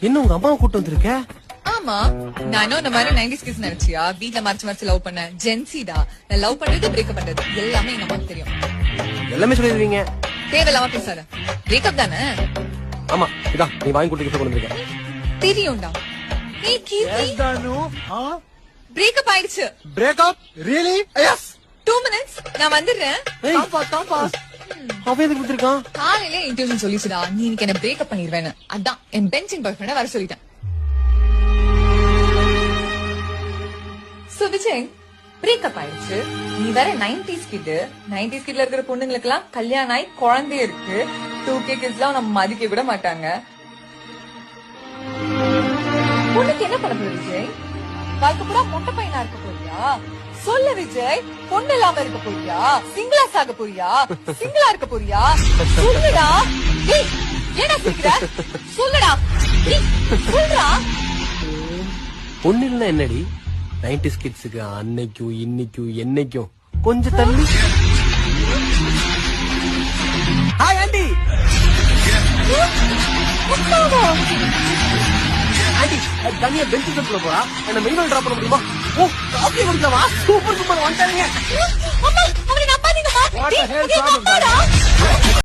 என்ன உங்க அம்மாவை கூட்டு வந்திருக்க? ஆமா. நானும் இந்த மாதிரி நைன்டிஸ் கிட்ஸ் நினைச்சியா? வீட்ல மறைச்சு மறைச்சு லவ் பண்ண. ஜென்சிடா நான் லவ் பண்றது பிரேக்கப் பண்றது. எல்லாமே எங்க அம்மாக்கு தெரியும். எல்லாமே சொல்லிடுவீங்க. தேவையில்லாம பேசாத. பிரேக்கப் தானே? ஆமா. இதா நீ வாங்கி கொடுத்து கொண்டு வந்திருக்க. தெரியும்டா. ஏய் கீர்த்தி? பிரேக்கப் ஆயிடுச்சு. Up? Really? Yes. Two minutes நான் fast, come fast. அவன் எதுக்கு கொடுத்துருக்கான் காலையில இன்ட்யூஷன் சொல்லிச்சுடா. நீ எனக்கு என்ன பிரேக்கப் பண்ணிடுவேன்னு அதான் என் பென்சிங் பாய் ஃப்ரெண்ட வர சொல்லிட்டேன். So, விஜய் பிரேக்கப் ஆயிடுச்சு. நீ வேற நைன்டிஸ் கிட் நைன்டிஸ் கிட்ல இருக்கிற பொண்ணுங்களுக்கு எல்லாம் கல்யாணம் ஆகி குழந்தை இருக்கு. டூ கே கிட்ஸ் எல்லாம் நம்ம மதிக்க விட மாட்டாங்க. பொண்ணுக்கு என்ன பண்ண போகுது விஜய்? வாழ்க்கை பூரா மொட்டை பையனா இருக்க போறியா? சொல்லு விஜய் பொண்ணு இல்லாம இருக்க போறியா? சிங்கிளா சாக போறியா? சிங்கிளா இருக்க போறியா? சொல்லுடா. ஏன்டா சிரிக்கிற? சொல்லுடா. சொல்றா. பொண்ணு இல்ல என்னடி? நைன்டிஸ் கிட்ஸுக்கு அன்னைக்கும் இன்னைக்கும் என்னைக்கும் கொஞ்சம் தள்ளி. ஹாய் ஆண்டி ஆண்டி தனியா பெஞ்ச் செட்ல போறா? என்ன மெயின் டிராப் பண்ண முடியுமா? ஓ காஃபி குடிக்கலாமா சூப்பர் சூப்பர் வந்துட்டாங்க அம்மா அவனை நம்பாதீங்கம்மா